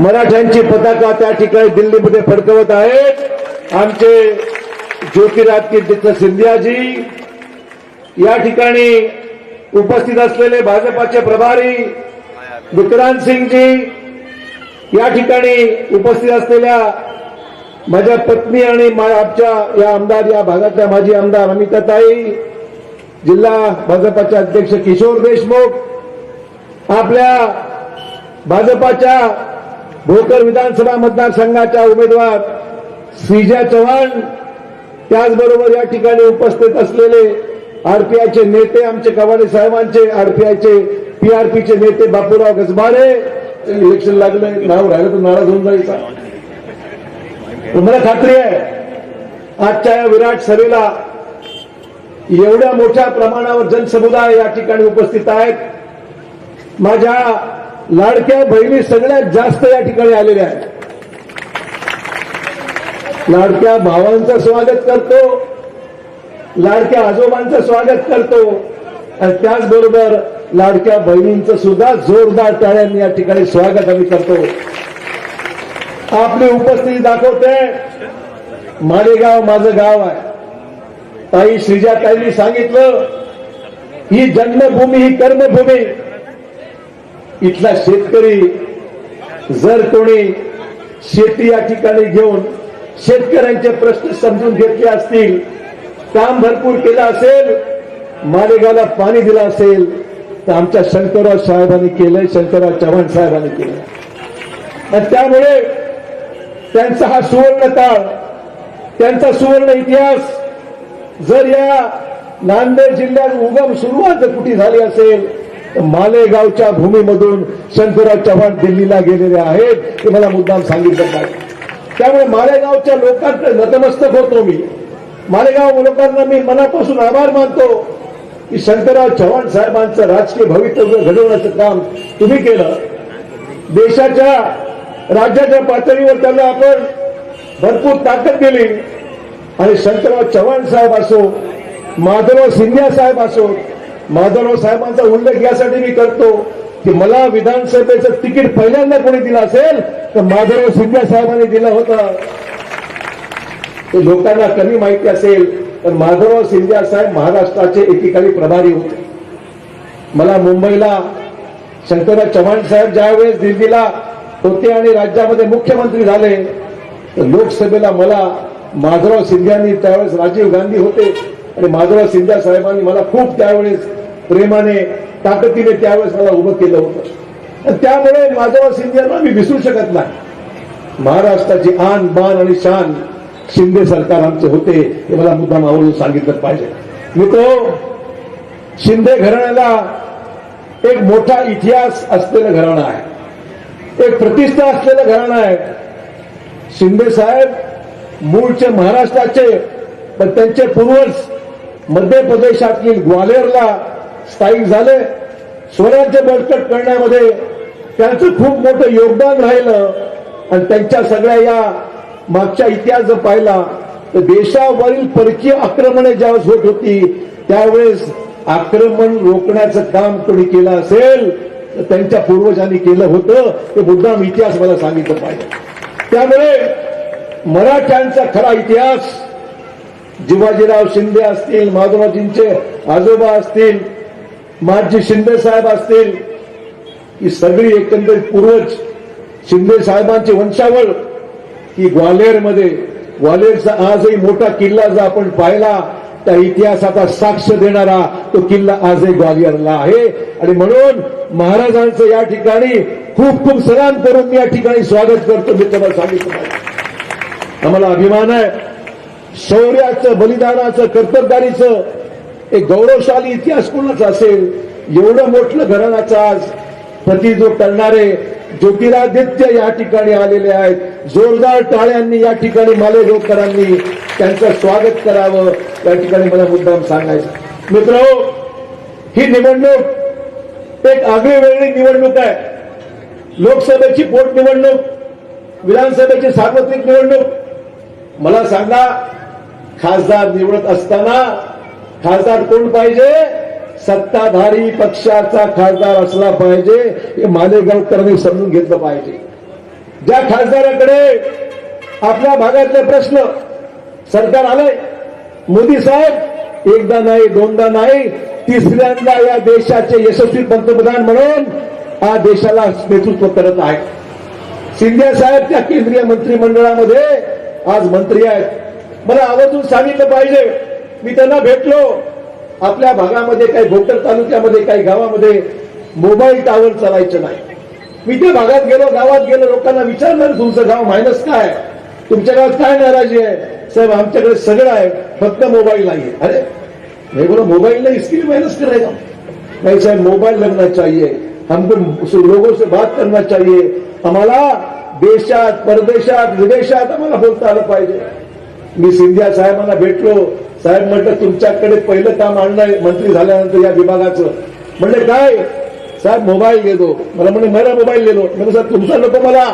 मराठ्यांची पताका त्या ठिकाणी दिल्लीमध्ये फडकवत आहेत. आमचे ज्योतिरादित्य सिंधियाजी या ठिकाणी उपस्थित असलेले भाजपाचे प्रभारी विक्रांत सिंगजी या ठिकाणी उपस्थित असलेल्या माझ्या पत्नी आणि मा- आमच्या या आमदार या भागातल्या माजी आमदार अमिताताई जिल्हा भाजपाचे अध्यक्ष किशोर देशमुख आपल्या भाजपाच्या भोकर विधानसभा मतदारसंघाच्या उमेदवार श्रीजा चव्हाण त्याचबरोबर या ठिकाणी उपस्थित असलेले आरपीआयचे नेते आमचे कवाडे साहेबांचे आरपीआयचे पीआरपीचे नेते बापूराव गजबारे. इलेक्शन लागलं नाव राहिलं तर नाराज होऊन जाईल तुम्हाला खात्री आहे आजच्या या विराट सभेला एवढ्या मोठ्या प्रमाणावर जनसमुदाय या ठिकाणी उपस्थित आहेत. माझ्या लाडक्या बहिणी सगळ्यात जास्त या ठिकाणी आलेल्या आहेत. लाडक्या भावांचं स्वागत करतो. लाडक्या आजोबांचं स्वागत करतो. आणि त्याचबरोबर लाडक्या बहिणींचं सुद्धा जोरदार टाळ्यांनी या ठिकाणी स्वागत आम्ही करतो. आपली उपस्थिती दाखवते. मालेगाव माझं गाव आहे. ताई श्रीजाताईंनी सांगितलं ही जन्मभूमी ही कर्मभूमी इथला शेतकरी जर कोणी शेती या ठिकाणी घेऊन शेतकऱ्यांचे प्रश्न समजून घेतले असतील काम भरपूर केलं असेल मालेगावला पाणी दिलं असेल तर आमच्या शंकरराव साहेबांनी केलंय शंकरराव चव्हाण साहेबांनी केलंय. आणि त्यामुळे त्यांचा हा सुवर्ण काळ त्यांचा सुवर्ण इतिहास जर या नांदेड जिल्ह्यात उगम सुरुवात जर कुठे झाली असेल मालेगावच्या भूमीमधून शंकरराव चव्हाण दिल्लीला गेलेले आहेत हे मला मुद्दाम सांगितलं पाहिजे त्यामुळे मालेगावच्या लोकांकडे नतमस्तक होतो मी. मालेगाव लोकांना मी मनापासून आभार मानतो की शंकरराव चव्हाण साहेबांचं राजकीय भवितव्य घडवण्याचं काम तुम्ही केलं. देशाच्या राज्याच्या पातळीवर त्यांना आपण भरपूर ताकद दिली. आणि शंकरराव चव्हाण साहेब असो माधवराव सिंधिया साहेब असो माधवराव साहेबांचा उल्लेख यासाठी मी करतो की मला विधानसभेचं तिकीट पहिल्यांदा कोणी दिलं असेल तर माधवराव सिंधिया साहेबांनी दिलं होतं. ते लोकांना कमी माहिती असेल तर माधवराव सिंधिया साहेब महाराष्ट्राचे एकेकाळी प्रभारी होते. मला मुंबईला शंकरराव चव्हाण साहेब ज्यावेळेस दिल्लीला होते आणि राज्यामध्ये मुख्यमंत्री झाले तर लोकसभेला मला माधवराव सिंधियांनी त्यावेळेस राजीव गांधी होते आणि माधवराव सिंधिया साहेबांनी मला खूप त्यावेळेस प्रेमाने ताकदीने त्यावेळेस मला उभं केलं होतं. त्यामुळे माधवराव सिंधियांना मी विसरू शकत नाही. महाराष्ट्राची आन बान आणि शान शिंदे सरकार आमचे होते हे मला मुद्दाम आवडून सांगितलं पाहिजे. मित्र शिंदे घराण्याला एक मोठा इतिहास असलेलं घराणं आहे. एक प्रतिष्ठा असलेलं घराणं आहे. शिंदे साहेब मूळचे महाराष्ट्राचे पण त्यांचे पूर्वज मध्य प्रदेशातील ग्वालेरला स्थायिक झाले. स्वराज्य बळकट करण्यामध्ये त्यांचं खूप मोठं योगदान राहिलं. आणि त्यांच्या सगळ्या या मागच्या इतिहास जर पाहिला तर देशावरील परकीय आक्रमणे ज्यावेळेस होत होती त्यावेळेस आक्रमण रोखण्याचं काम कोणी केलं असेल तर त्यांच्या पूर्वजांनी केलं होतं. ते मुद्दाम इतिहास मला सांगितलं पाहिजे. त्यामुळे मराठ्यांचा खरा इतिहास जिवाजीराव शिंदे असतील माधवरावजींचे आजोबा असतील माजी शिंदे साहेब असतील ही सगळी एकंदरीत पूर्वज शिंदे साहेबांची वंशावळ की ग्वाल्हेरमध्ये ग्वाल्हेरचा आजही मोठा किल्ला जर आपण पाहिला त्या इतिहासाचा साक्ष देणारा तो किल्ला आजही ग्वालियरला आहे. आणि म्हणून महाराजांचं या ठिकाणी खूप खूप सलाम करून मी या ठिकाणी स्वागत करतो मी तुम्हाला सांगितलं. आम्हाला अभिमान आहे. शौर्याचं बलिदानाचं कर्तबदारीचं एक गौरवशाली इतिहास कोणाचा असेल? एवढं मोठलं घराण्याचं आज प्रतिनिधित्व करणारे ज्योतिरादित्य या ठिकाणी आलेले आहेत. जोरदार टाळ्यांनी या ठिकाणी मालेगावकरांनी त्यांचं स्वागत करावं. या ठिकाणी मला मुद्दाम सांगायचं. मित्र ही निवडणूक एक आगळी वेगळी निवडणूक आहे. लोकसभेची पोटनिवडणूक विधानसभेची सार्वत्रिक निवडणूक. मला सांगा खासदार निवडत असताना खासदार कोण पाहिजे? सत्ताधारी पक्षाचा खासदार असला पाहिजे हे मालेगावकरांनी समजून घेतलं पाहिजे. ज्या खासदाराकडे आपल्या भागातले प्रश्न सरकार आलंय. मोदी साहेब एकदा नाही दोनदा नाही तिसऱ्यांदा या देशाचे यशस्वी पंतप्रधान म्हणून हा देशाला नेतृत्व करत आहे शिंदे साहेब त्या केंद्रीय मंत्रिमंडळामध्ये आज मंत्री आहेत. मला आवर्जून सांगितलं पाहिजे मी त्यांना भेटलो. आपल्या भागामध्ये काही भोकर तालुक्यामध्ये काही गावामध्ये मोबाईल टावर चालायचं नाही. मी त्या भागात गेलो गावात गेलो लोकांना विचारलं तुमचं गाव मायनस काय तुमच्या गावात काय नाराजी आहे? साहेब आमच्याकडे सगळं आहे फक्त मोबाईल नाहीये अरे नाही बोला मोबाईल नाही इसकी मायनस माइनस नाही साहेब मोबाईल मोबाइल लगना चाहिए. हमको लोगों से बात करना चाहिए. आम्हाला देशात परदेशात विदेशात आम्हाला बोलता आलं पाहिजे. मी सिंधिया साहेबांना भेटलो. साहेब म्हटलं तुमच्याकडे पहिलं काम आणणं मंत्री झाल्यानंतर या विभागाचं. म्हणले काय? साहेब मोबाईल दे मला म्हणे मला मोबाईल गेलो म्हणजे साहेब तुमचा नको मला.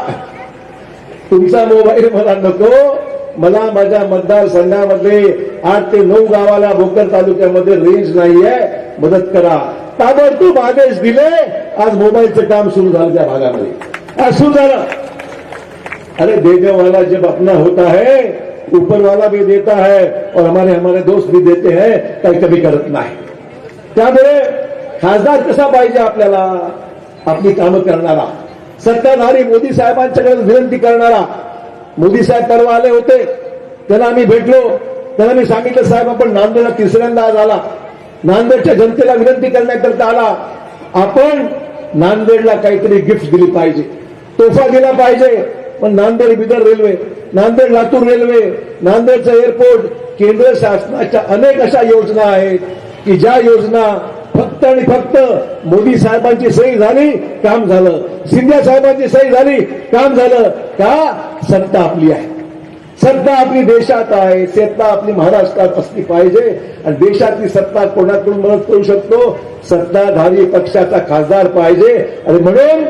तुमचा मोबाईल मला नको. मला माझ्या मतदारसंघामध्ये आठ ते नऊ गावाला भोकर तालुक्यामध्ये रेंज नाहीये. मदत करा. ताबडतोब आदेश दिले. आज मोबाईलचं काम सुरू झालं त्या भागामध्ये. आज सुरू झालं. अरे देने जे जब अपना होता है ऊपर वाला भी देता है और हमारे हमारे दोस्त भी देते हैं काही कमी करत नाही। त्यामुळे खासदार कसा पाहिजे आपल्याला? आपली कामं करणारा सत्ताधारी मोदी साहेबांच्याकडे विनंती करणारा मोदी साहेब परवा आले होते त्यांना आम्ही भेटलो त्यांना मी सांगितलं साहेब आपण नांदेडला तिसऱ्यांदा आज आला नांदेडच्या जनतेला विनंती करण्याकरता आला. आपण नांदेडला काहीतरी गिफ्ट दिली पाहिजे तोफा दिला पाहिजे पण नांदेड बिदर रेल्वे नांदेड लातूर रेल्वे नांदेडचं एअरपोर्ट केंद्र शासनाच्या अनेक अशा योजना आहेत की ज्या योजना फक्त आणि फक्त मोदी साहेबांची सही झाली काम झालं. शिंदे साहेबांची सही झाली काम झालं. का? सत्ता आपली आहे. सत्ता आपली देशात आहे. सत्ता आपली महाराष्ट्रात असली पाहिजे. आणि देशातली सत्ता कोणाकडून मदत करू शकतो? सत्ताधारी पक्षाचा खासदार पाहिजे. आणि म्हणून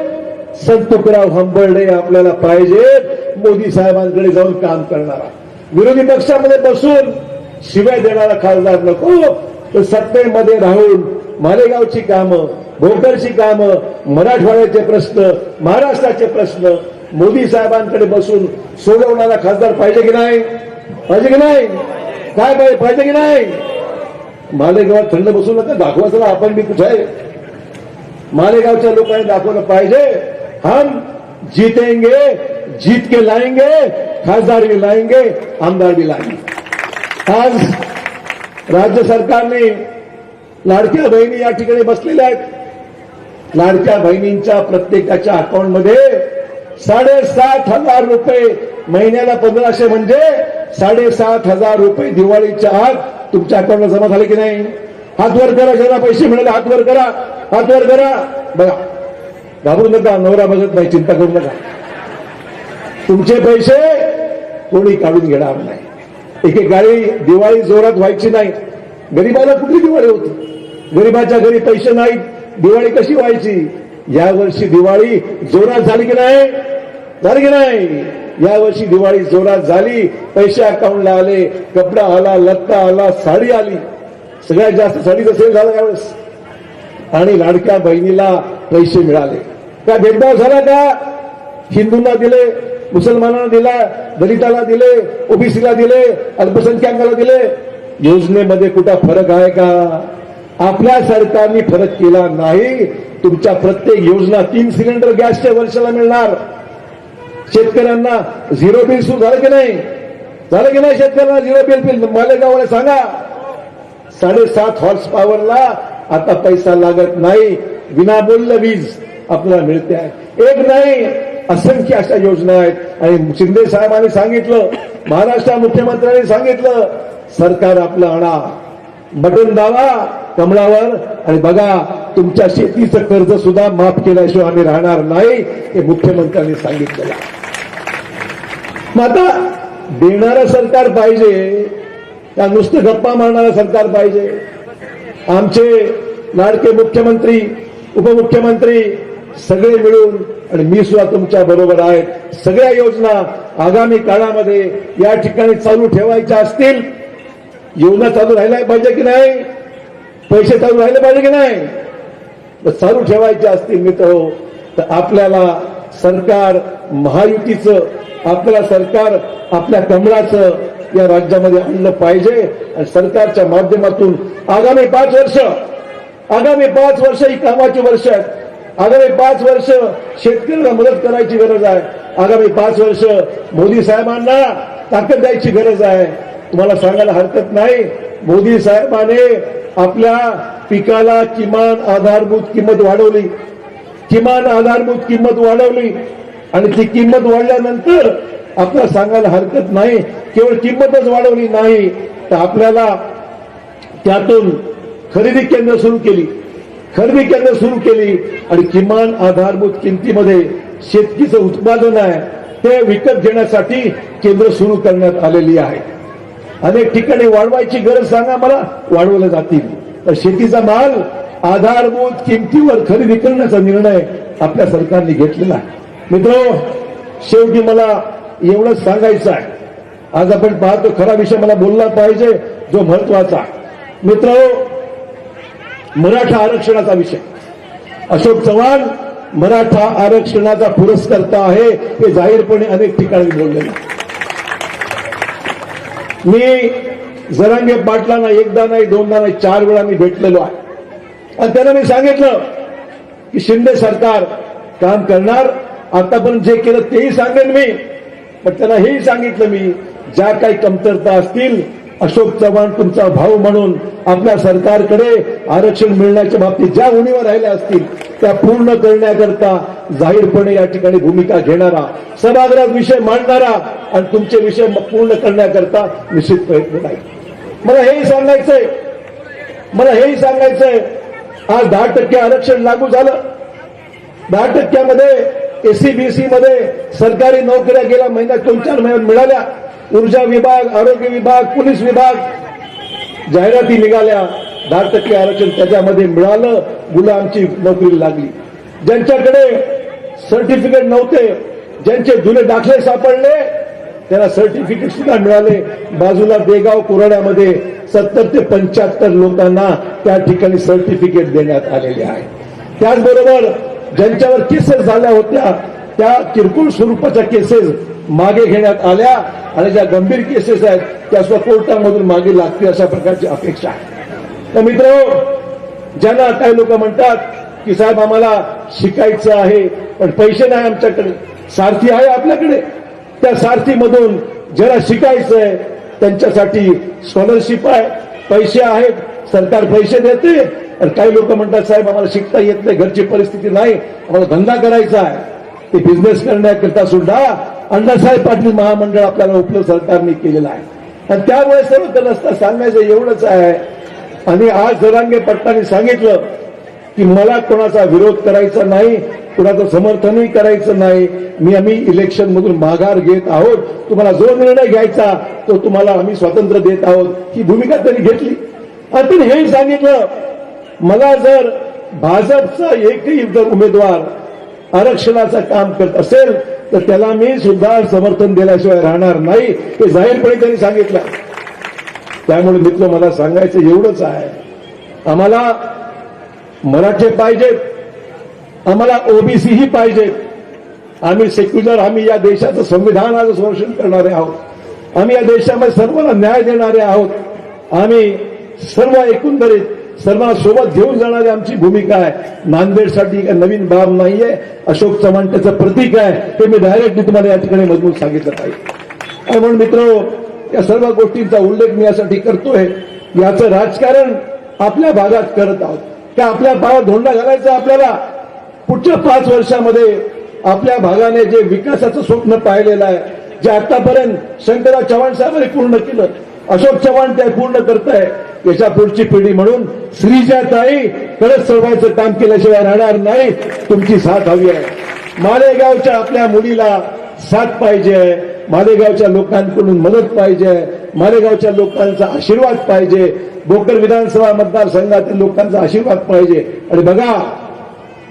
संत तुकराव हंबर्डे आपल्याला पाहिजे मोदी साहेबांकडे जाऊन काम करणारा विरोधी पक्षामध्ये बसून शिवाय देणारा खासदार नको. तर सत्तेमध्ये राहून मालेगावची कामं भोकरची कामं मराठवाड्याचे प्रश्न महाराष्ट्राचे प्रश्न मोदी साहेबांकडे बसून सोडवणारा खासदार पाहिजे की नाही? पाहिजे की नाही? काय पाहिजे? पाहिजे की नाही? मालेगावात थंड बसू नका. दाखवायचं आपण बी कुठे आहे? मालेगावच्या लोकांनी दाखवलं पाहिजे. हम जीतेंगे जीत के लाएंगे खासदार भी लाएंगे आमदार भी लाएंगे। आज राज्य सरकारने लाडक्या बहिणी या ठिकाणी बसलेल्या आहेत. लाडक्या बहिणींच्या प्रत्येकाच्या अकाउंटमध्ये साडेसात हजार रुपये महिन्याला पंधराशे म्हणजे साडेसात हजार रुपये दिवाळीच्या आत तुमच्या अकाउंटला जमा झाले की नाही? हातवर करा ज्यांना पैसे मिळाले हातवर करा हातवर करा. बघा घाबरू नका नवरा बघत नाही चिंता करू नका. तुमचे पैसे कोणी काढून घेणार नाही. एके गाडी दिवाळी जोरात व्हायची नाही. गरीबाला कुठली दिवाळी होती? गरीबाच्या घरी पैसे नाहीत. दिवाळी कशी व्हायची? या वर्षी दिवाळी जोरात झाली की नाही? झाली की नाही? या वर्षी दिवाळी जोरात झाली. पैसे अकाउंटला आले कपडा आला लत्ता आला साडी आली. सगळ्यात जास्त साडीचा सेल झाला यावेळेस. आणि लाडक्या बहिणीला पैसे मिळाले. त्या भेदभाव झाला का हिंदूंना दिले मुसलमानांना दिला दलिताला दिले ओबीसीला दिले अल्पसंख्याकाला दिले. योजनेमध्ये कुठं फरक आहे का? आपल्या सरकारने फरक केला नाही. तुमच्या प्रत्येक योजना तीन सिलेंडर गॅसच्या वर्षाला मिळणार. शेतकऱ्यांना झिरो बिल सुरू झालं की नाही? झालं की नाही शेतकऱ्यांना झिरो बिल? बिल मालेगावला सांगा. साडेसात हॉर्स पॉवरला आता पैसा लागत नाही. विनामूल्य वीज. आपल्याला मिळते आहे. एक नाही असंख्य अशा योजना आहेत. आणि शिंदे साहेबांनी सांगितलं महाराष्ट्र मुख्यमंत्र्यांनी सांगितलं सरकार आपलं आणा. बटन दावा कमळावर. आणि बघा तुमच्या शेतीचं कर्ज सुद्धा माफ केल्याशिवाय आम्ही राहणार नाही हे मुख्यमंत्र्यांनी सांगितलेलं मग आता देणारं सरकार पाहिजे त्या नुसतं गप्पा मारणारं सरकार पाहिजे. आमचे लाडके मुख्यमंत्री उपमुख्यमंत्री सगळे मिळून आणि मी सुद्धा तुमच्या बरोबर आहे. सगळ्या योजना आगामी काळामध्ये या ठिकाणी चालू ठेवायच्या असतील. योजना चालू राहिल्या पाहिजे की नाही? पैसे चालू राहिले पाहिजे की नाही? चालू ठेवायचे असतील मित्र हो. तर आपल्याला सरकार महायुतीचं आपल्याला सरकार आपल्या कमळाचं या राज्यामध्ये आणलं पाहिजे. आणि सरकारच्या माध्यमातून आगामी पाच वर्ष आगामी पाच वर्ष ही कामाची वर्ष आहेत. आगामी पाच वर्ष शेतकऱ्यांना मदत करायची गरज आहे. आगामी पाच वर्ष मोदी साहेबांना ताकद द्यायची गरज आहे. तुम्हाला सांगायला हरकत नाही. मोदी साहेबाने आपल्या पिकाला किमान आधारभूत किंमत वाढवली. किमान आधारभूत किंमत वाढवली. आणि ती किंमत वाढल्यानंतर आपल्याला सांगायला हरकत नाही. केवळ किंमतच वाढवली नाही. तर आपल्याला त्यातून खरेदी केंद्र सुरू केली. खरेदी केंद्र सुरू केली आणि किमान आधारभूत किमतीमध्ये शेतकीचं उत्पादन आहे ते विकत घेण्यासाठी केंद्र सुरू करण्यात आलेली आहे. अनेक ठिकाणी वाढवायची गरज सांगा मला वाढवल्या जातील. तर शेतीचा माल आधारभूत किमतीवर खरेदी करण्याचा निर्णय आपल्या सरकारने घेतलेला आहे. मित्र शेवटी मला एवढंच सांगायचं आहे. आज आपण पाहतो खरा विषय मला बोलला पाहिजे जो महत्त्वाचा मित्र मराठा आरक्षणाचा विषय. अशोक चव्हाण मराठा आरक्षणाचा पुरस्कर्ता आहे हे जाहीरपणे अनेक ठिकाणी बोललेलं मी जरांगे पाटलांना एकदा नाही दोनदा नाही चार वेळा मी भेटलेलो आहे. आणि त्यांना मी सांगितलं की शिंदे सरकार काम करणार आतापर्यंत जे केलं तेही सांगेन मी. पण त्यांना हेही सांगितलं मी ज्या काही कमतरता असतील अशोक चव्हाण तुमचा भाऊ म्हणून आपल्या सरकारकडे आरक्षण मिळण्याच्या बाबतीत ज्या उणीवर राहिल्या असतील त्या पूर्ण करण्याकरता जाहीरपणे या ठिकाणी भूमिका घेणारा सभागृहात विषय मांडणारा आणि तुमचे विषय पूर्ण करण्याकरता निश्चित प्रयत्न नाही मला हेही सांगायचंय मला हेही सांगायचंय आज दहा टक्के आरक्षण लागू झालं. दहा टक्क्यामध्ये एसीबीसी मध्ये सरकारी नोकऱ्या गेल्या महिन्यात दोन चार महिन्यात मिळाल्या. ऊर्जा विभाग आरोग्य विभाग पोलीस विभाग जाहिराती निघाल्या. दहा टक्के आरक्षण त्याच्यामध्ये मिळालं. मुलं आमची नोकरी लागली. ज्यांच्याकडे सर्टिफिकेट नव्हते ज्यांचे जुने दाखले सापडले त्यांना सर्टिफिकेट सुद्धा मिळाले. बाजूला देगाव कोराड्यामध्ये सत्तर ते पंच्याहत्तर लोकांना त्या ठिकाणी सर्टिफिकेट देण्यात आलेले आहे. त्याचबरोबर ज्यांच्यावर केसेस झाल्या होत्या त्या किरकोळ स्वरूपाच्या केसेस मागे घेण्यात आल्या आणि ज्या गंभीर केसेस आहेत त्या सुद्धा कोर्टामधून मागे लागतील अशा प्रकारची अपेक्षा आहे. तर मित्र ज्यांना काही लोक म्हणतात की साहेब आम्हाला शिकायचं आहे पण पैसे नाही आमच्याकडे सारथी आहे आपल्याकडे. त्या सारथीमधून ज्याला शिकायचं आहे त्यांच्यासाठी स्कॉलरशिप आहे पैसे आहेत सरकार पैसे देते आणि काही लोक म्हणतात साहेब आम्हाला शिकता येत नाही घरची परिस्थिती नाही आम्हाला धंदा करायचा आहे. ते बिझनेस करण्याकरता सुद्धा अण्णासाहेब पाटील महामंडळ आपल्याला उपलब्ध सरकारने केलेलं आहे. आणि त्यामुळे सर्व नसता सांगायचं एवढंच आहे. आणि आज जरांगे पट्टाने सांगितलं की मला कोणाचा विरोध करायचा नाही कुणाचं समर्थनही करायचं नाही. मी आम्ही इलेक्शन मधून माघार घेत आहोत. तुम्हाला जो निर्णय घ्यायचा तो तुम्हाला आम्ही स्वातंत्र्य देत आहोत. ही भूमिका त्यांनी घेतली. आणि त्यांनी हेही सांगितलं मला जर भाजपचा एकही जर उमेदवार आरक्षणाचं काम करत असेल तर त्याला मी सुद्धा समर्थन दिल्याशिवाय राहणार नाही हे जाहीरपणे त्यांनी सांगितलं. त्यामुळे मित्र मला सांगायचं एवढंच आहे. आम्हाला मराठे पाहिजेत. आम्हाला ओबीसीही पाहिजेत. आम्ही सेक्युलर आम्ही या देशाचं संविधानाचं संरक्षण करणारे आहोत. आम्ही या देशामध्ये सर्वांना न्याय देणारे आहोत. आम्ही सर्व एकंदरीत सर्वांना सोबत घेऊन जाणारी आमची भूमिका आहे. नांदेडसाठी काही नवीन बाब नाहीये. अशोक चव्हाण त्याचं प्रतीक आहे. ते मी डायरेक्टली तुम्हाला या ठिकाणी मजबूत सांगितलं पाहिजे आणि म्हणून मित्र या सर्व गोष्टींचा उल्लेख मी यासाठी करतोय. याचं राजकारण आपल्या भागात करत आहोत. त्या आपल्या भागात धोंडा घालायचा आपल्याला. पुढच्या पाच वर्षामध्ये आपल्या भागाने जे विकासाचं स्वप्न पाहिलेलं आहे जे आतापर्यंत शंकरराव चव्हाण साहेबांनी पूर्ण केलं अशोक चव्हाण ते पूर्ण करताय. याच्या पुढची पिढी म्हणून श्रीजाताई कडक सर्वांचं काम केल्याशिवाय राहणार नाही. तुमची साथ हवी आहे. मालेगावच्या आपल्या मुलीला साथ पाहिजे. मालेगावच्या लोकांकडून मदत पाहिजे. मालेगावच्या लोकांचा आशीर्वाद पाहिजे. भोकर विधानसभा मतदारसंघातील लोकांचा आशीर्वाद पाहिजे. आणि बघा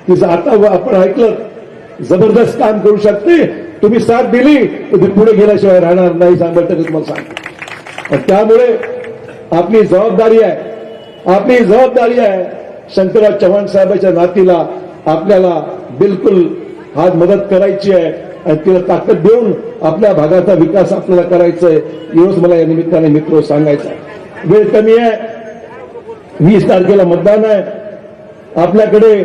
तिचं आता आपण ऐकलं जबरदस्त काम करू शकते. तुम्ही साथ दिली तर ती पुढे गेल्याशिवाय राहणार नाही सांगत तुम्हाला सांगतो. त्यामुळे आपली जबाबदारी आहे आपली जबाबदारी आहे शंकरराव चव्हाण साहेबांच्या नातीला आपल्याला बिलकुल आज मदत करायची आहे आणि तिला ताकद देऊन आपल्या भागाचा विकास आपल्याला करायचा आहे. एवढंच मला या निमित्ताने मित्र सांगायचं आहे. वेळ कमी आहे. वीस तारखेला मतदान आहे. आपल्याकडे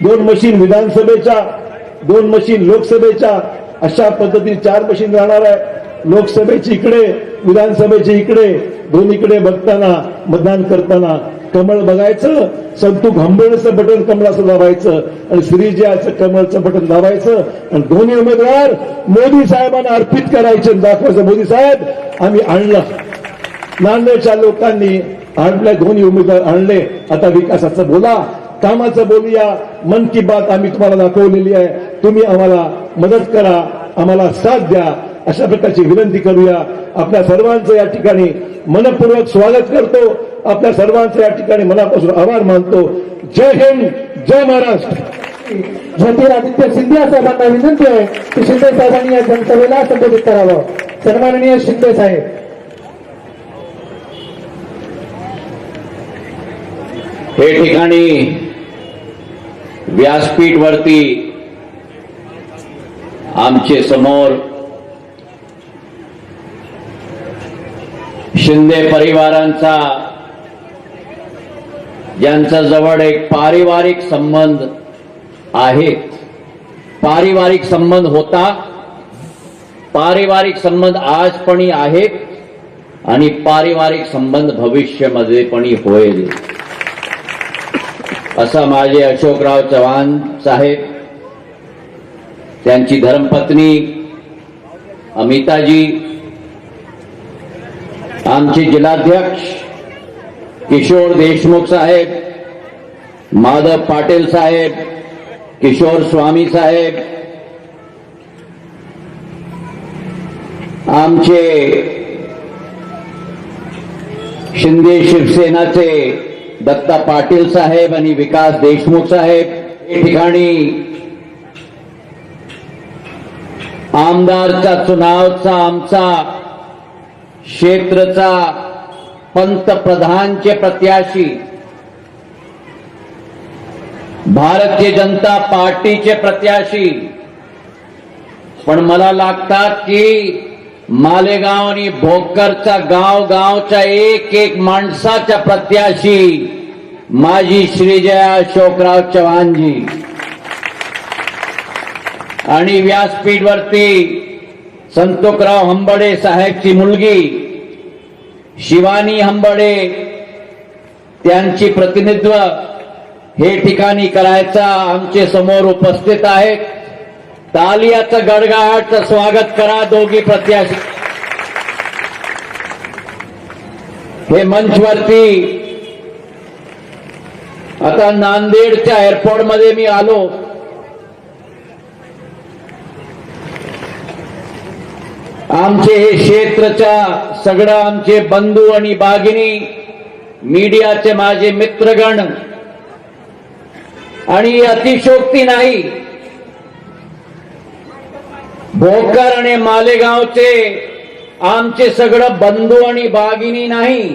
दोन मशीन विधानसभेच्या दोन मशीन लोकसभेच्या अशा पद्धतीने चार मशीन राहणार आहे. लोकसभेची इकडे विधानसभेचे इकडे दोन्हीकडे बघताना मतदान करताना कमळ बघायचं संतू घंबेळचं बटन कमळाचं दाबायचं आणि श्रीजयाचं कमळचं बटन दाबायचं आणि दोन्ही उमेदवार मोदी साहेबांना अर्पित करायचे दाखवायचं मोदी साहेब आम्ही आणलं. नांदेडच्या लोकांनी आणल्या दोन्ही उमेदवार आणले. आता विकासाचं बोला कामाचं बोलूया मन की बात आम्ही तुम्हाला दाखवलेली आहे. तुम्ही आम्हाला मदत करा आम्हाला साथ द्या. अशा प्रकारची विनंती करूया. आपल्या सर्वांचं या ठिकाणी मनपूर्वक स्वागत करतो. आपल्या सर्वांचं या ठिकाणी मनापासून आभार मानतो. जय हिंद जय महाराष्ट्र. ज्योतिरादित्य सिंधिया साहेबांना विनंती आहे की शिंदे साहेबांनी या जनसभेला संबोधित करावं. सन्माननीय शिंदे साहेब. हे ठिकाणी व्यासपीठ वरती आमचे समोर शिंदे परिवारांचा ज्यांचा जवळ एक पारिवारिक संबंध आहेत पारिवारिक संबंध होता. पारिवारिक संबंध आजपणी आहेत आणि पारिवारिक संबंध भविष्यामध्ये पण होईल. असा माझे अशोकराव चव्हाण साहेब त्यांची धर्मपत्नी अमिताजी आमचे जिल्हाध्यक्ष किशोर देशमुख साहेब माधव पाटील साहेब किशोर स्वामी साहेब आमचे शिंदे शिवसेनाचे दत्ता पाटील साहेब आणि विकास देशमुख साहेब हे ठिकाणी आमदारचा चुनावचा आमचा क्षेत्रचा पंतप्रधानचे प्रत्याशी भारतीय जनता पार्टीचे प्रत्याशी. पण मला लागतात की मालेगाव आणि भोकरचा गाव गावच्या एक एक माणसाच्या प्रत्याशी माझी श्रीजया अशोकराव चव्हाणजी. आणि व्यासपीठवरती संतोकराव हंबडे साहेबची मुलगी. शिवानी हंबडे त्यांची प्रतिनिधित्व हे ठिकाणी करायचा आमचे समोर उपस्थित आहेत. तालियाचं गडगडाटचं स्वागत करा दोघी प्रत्याशी. हे मंचवरती आता नांदेडच्या एअरपोर्टमध्ये मी आलो. आमचे हे क्षेत्रच्या सगळं आमचे बंधू आणि बागिनी मीडियाचे माझे मित्रगण आणि अतिशोक्ती नाही भोकर आणि मालेगावचे आमचे सगळं बंधू आणि बागिनी नाही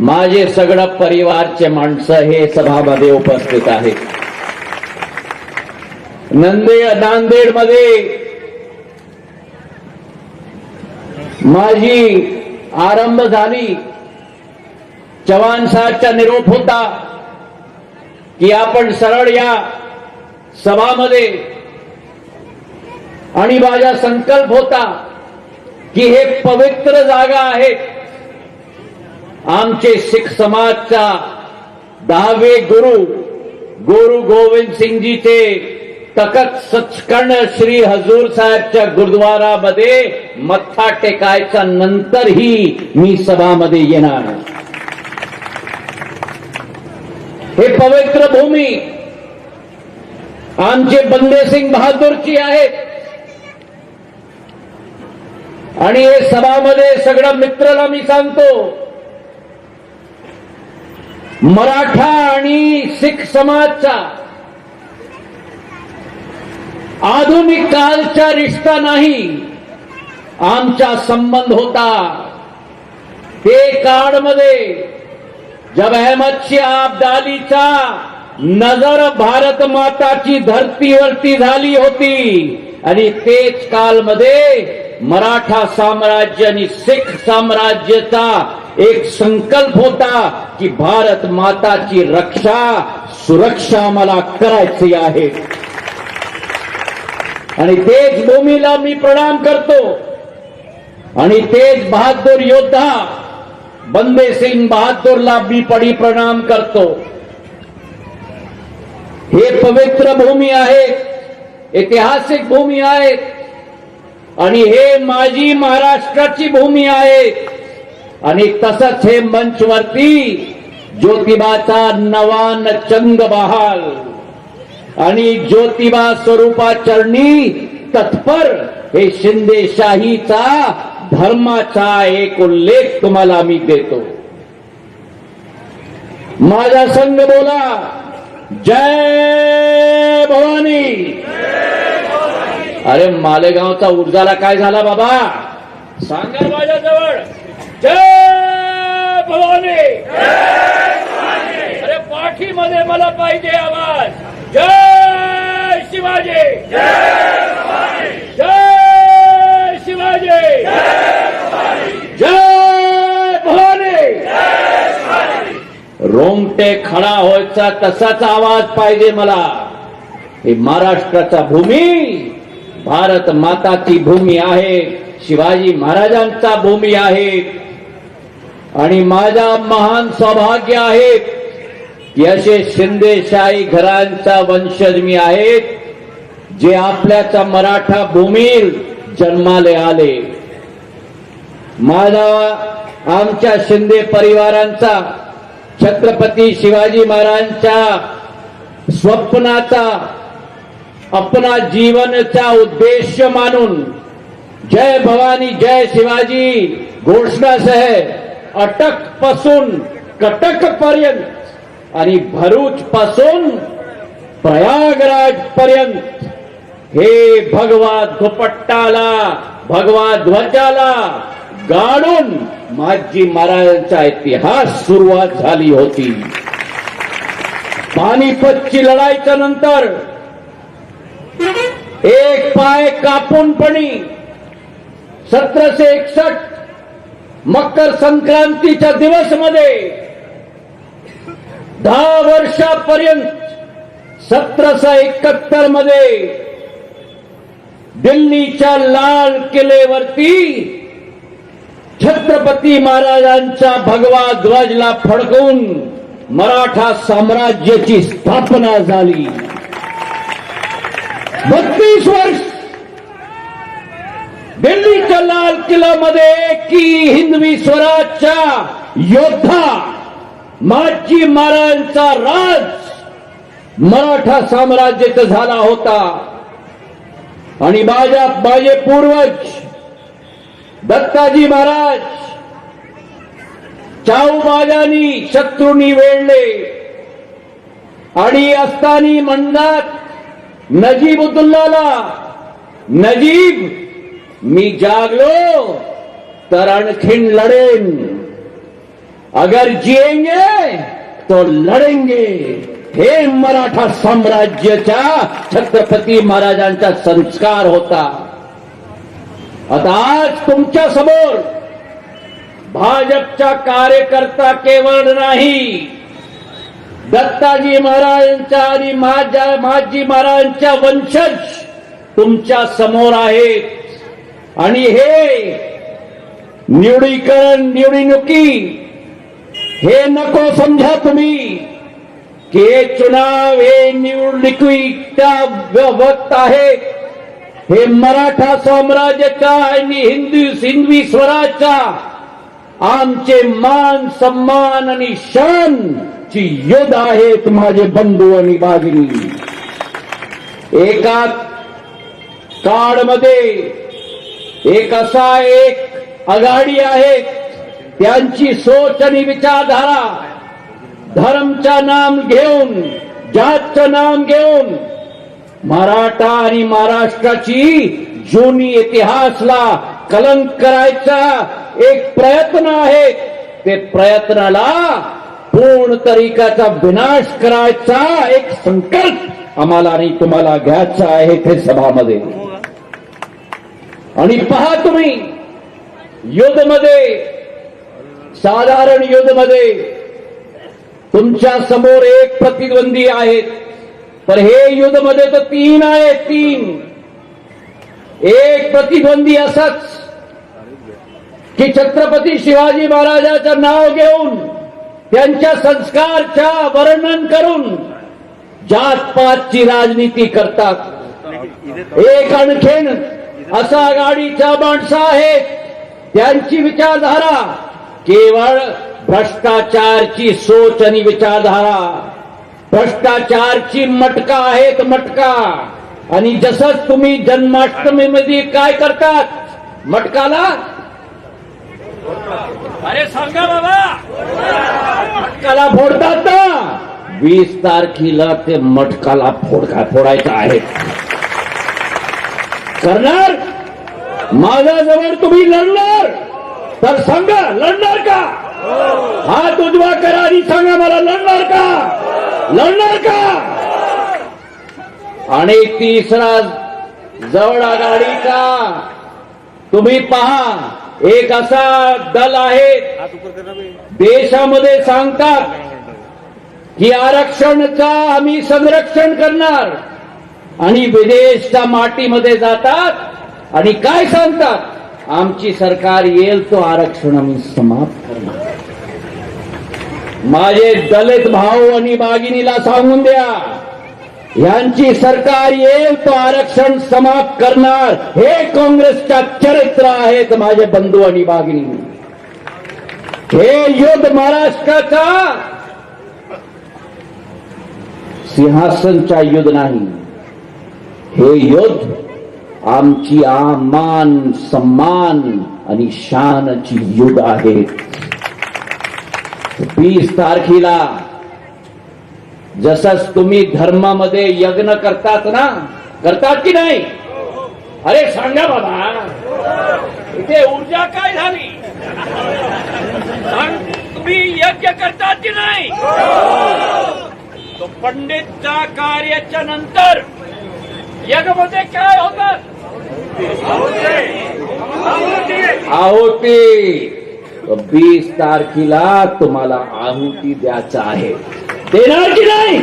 माझे सगळं परिवारचे माणसं हे सभामध्ये उपस्थित आहेत. नंदे नांदेडमध्ये माझी आरंभ झाली. चव्हाण साहेबचा निरोप होता की आपण सरळ या सभामध्ये. आणि माझा संकल्प होता की हे पवित्र जागा आहेत आमचे शीख समाजचा दहावे गुरु गुरु गोविंद सिंगजीचे तखत सचखंड श्री हजूर साहेबच्या गुरुद्वारामध्ये मत्था टेकायचा नंतरही मी सभामध्ये येणार हे पवित्र भूमी आमचे बंदेसिंग बहादूरची आहेत. आणि हे सभामध्ये सगळ्या मित्राला मी सांगतो मराठा आणि शीख समाजचा आधुनिक कालचा रिश्ता नाही. आमचा संबंध होता. ते काळमध्ये जब अहमद शाह अब्दालीचा नजर भारत माताची धरतीवरती झाली होती. आणि तेच कालमध्ये मराठा साम्राज्य आणि सिख साम्राज्याचा एक संकल्प होता की भारत माताची रक्षा सुरक्षा मला करायची आहे. आणि तेच भूमीला मी प्रणाम करतो. आणि तेच बहादूर योद्धा बंदे सिंग बहादूरला मी पडी प्रणाम करतो. हे पवित्र भूमी आहे ऐतिहासिक भूमी आहे आणि हे माझी महाराष्ट्राची भूमी आहे. आणि तसंच हे मंचवरती ज्योतिबाचा नवान चंग बहाल आणि ज्योतिबा स्वरूपा चरणी तत्पर हे शिंदेशाहीचा धर्माचा एक उल्लेख तुम्हाला मी देतो. माझा संघ बोला जय भवानी. अरे मालेगावचा उर्जाला काय झाला बाबा? सांगा माझ्याजवळ. जय भवानी. अरे पाठीमध्ये मला पाहिजे आवाज. जय शिवाजी! जय शिवाजी! जय भवानी! रोमटे खडा व्हायचा तसाच आवाज पाहिजे मला. ही महाराष्ट्राचा भूमी भारत माताची भूमी आहे शिवाजी महाराजांचा भूमी आहे. आणि माझा महान सौभाग्य आहे असे शिंदेशाही घरांचा वंशज मी आहेत जे आपल्याचा मराठा भूमीत जन्माले आले. माझा आमच्या शिंदे परिवारांचा छत्रपती शिवाजी महाराजांच्या स्वप्नाचा अपना जीवनचा उद्देश मानून जय भवानी जय शिवाजी घोषणासह अटकपासून कटक पर्यंत आणि भरूच पासून प्रयागराज पर्यंत. हे भगवा दुपट्टाला भगवा ध्वजाला गाडून माजी महाराजांचा इतिहास सुरुवात झाली होती. पानिपतची लढाईच्या नंतर एक पाय कापूनपणी सतराशे एकसष्ट मकर संक्रांतीच्या दिवसमध्ये दहा वर्षापर्यंत सतराशे एकाहत्तरमध्ये दिल्लीच्या लाल किल्ल्यावरती छत्रपती महाराजांच्या भगवा ध्वजला फडकवून मराठा साम्राज्याची स्थापना झाली. बत्तीस वर्ष दिल्लीच्या लाल किल्ल्यामध्ये की हिंदवी स्वराजच्या योद्धा माजी महाराजांचा राज मराठा साम्राज्याचा झाला होता. आणि माझ्या माझे पूर्वज दत्ताजी महाराज चाऊ बाजानी शत्रूंनी वेळले आणि असतानी म्हणतात नजीबुद्दुल्लाला नजीब मी जागलो तर आणखीन लढेन. अगर जिएंगे तो लढेंगे हे मराठा साम्राज्याच्या छत्रपती महाराजांचा संस्कार होता। आता आज तुमच्यासमोर भाजपचा कार्यकर्ता केवळ नाही दत्ताजी महाराजांच्या आणि माझ्या माजी महाराजांच्या वंशज तुमच्यासमोर आहेत. आणि हे निवडीकरण निवडणुकी हे नको समजा तुम्ही. की हे चुनाव हे निवडणुकीच्या वक्त आहे. हे मराठा साम्राज्याचा आणि हिंदू हिंदवी स्वराजचा आमचे मान सन्मान आणि शान ची युद्ध आहेत माझे बंधू आणि भगिनी एका काळमध्ये एक असा एक आघाडी आहे त्यांची सोच आणि विचारधारा धर्मचं नाम घेऊन जातचं नाम घेऊन मराठा आणि महाराष्ट्राची जुनी इतिहासला कलंक करायचा एक प्रयत्न आहे. ते प्रयत्नाला पूर्ण तरीकाचा विनाश करायचा एक संकल्प आम्हाला आणि तुम्हाला घ्यायचा आहे ते सभामध्ये. आणि पहा तुम्ही युद्धमध्ये साधारण युद्धमध्ये तुमच्यासमोर एक प्रतिद्वंदी आहेत. पण हे युद्धमध्ये तर तीन आहेत तीन. एक प्रतिद्वंदी असाच की छत्रपती शिवाजी महाराजाचं नाव घेऊन त्यांच्या संस्कारच्या वर्णन करून जातपातची राजनीती करतात. एक आणखीन असा गाडीच्या माणसं आहेत. त्यांची विचारधारा केवळ भ्रष्टाचारची सोच आणि विचारधारा. भ्रष्टाचारची मटका आहेत मटका. आणि जसंच तुम्ही जन्माष्टमीमध्ये काय करतात? मटकाला? अरे सांगा बाबा. मटकाला फोडतात ना. वीस तारखेला ते मटकाला फोडका फोडायचं आहे. करणार? माझ्याजवळ तुम्ही लढणार. तर सांगा लढणार का? हात उजवा करा आणि सांगा मला लढणार का? लढणार का? आणि तिसरा जवळ आघाडीचा तुम्ही पहा एक असा दल आहे देशामध्ये सांगतात की आरक्षणचा आम्ही संरक्षण करणार. आणि विदेशच्या माटीमध्ये जातात आणि काय सांगतात? आमची सरकार येईल तो आरक्षण आम्ही समाप्त करणार. माझे दलित भाऊ आणि बागिनीला सांगून द्या यांची सरकार येईल तो आरक्षण समाप्त करणार. हे काँग्रेसच्या चरित्र आहेत माझे बंधू आणि बागिनी हे युद्ध महाराष्ट्राचा सिंहासनचा युद्ध नाही हे युद्ध आमची आमान सम्मान आणि शानची युद्ध आहे. वीस तारखेला जसंच तुम्ही धर्मामध्ये यज्ञ करतात ना करतात की नाही? अरे सांगा बाबा. इथे ऊर्जा काय झाली? तुम्ही यज्ञ करतात की नाही? तो पंडितच्या कार्याच्या नंतर यज्ञमध्ये काय होतात आहुती वीस तारखेला तुम्हाला आहुती द्यायचं आहे. देणार की नाही?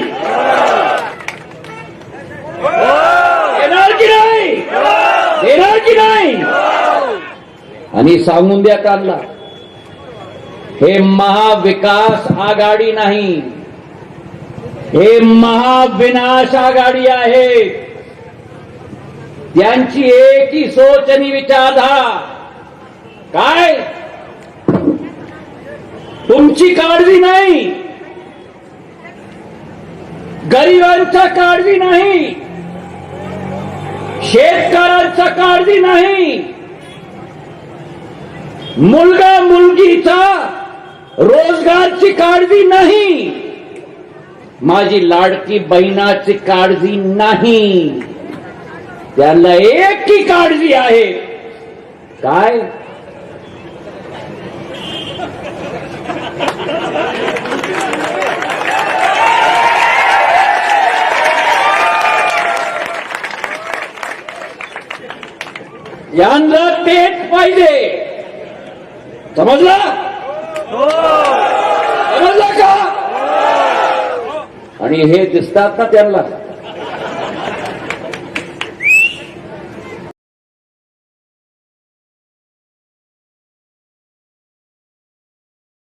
देणार की नाही? देणार की नाही? आणि सांगून द्या त्यांना हे महाविकास आघाडी नाही. हे महाविनाश आघाडी आहे. त्यांची एकी सोचनी सोच विचारधारा. काय? तुमची काळजी नाही. गरिबांचा काळजी नाही. शेतकऱ्यांचा काळजी नाही. मुलगा मुलगीचा रोजगारची काळजी नाही. माझी लाडकी बहिणाची काळजी नाही. त्यांना एक ही काळजी आहे. काय? यांना तेच पाहिजे. समजला? समजला का? आणि हे दिसतात ना त्यांना?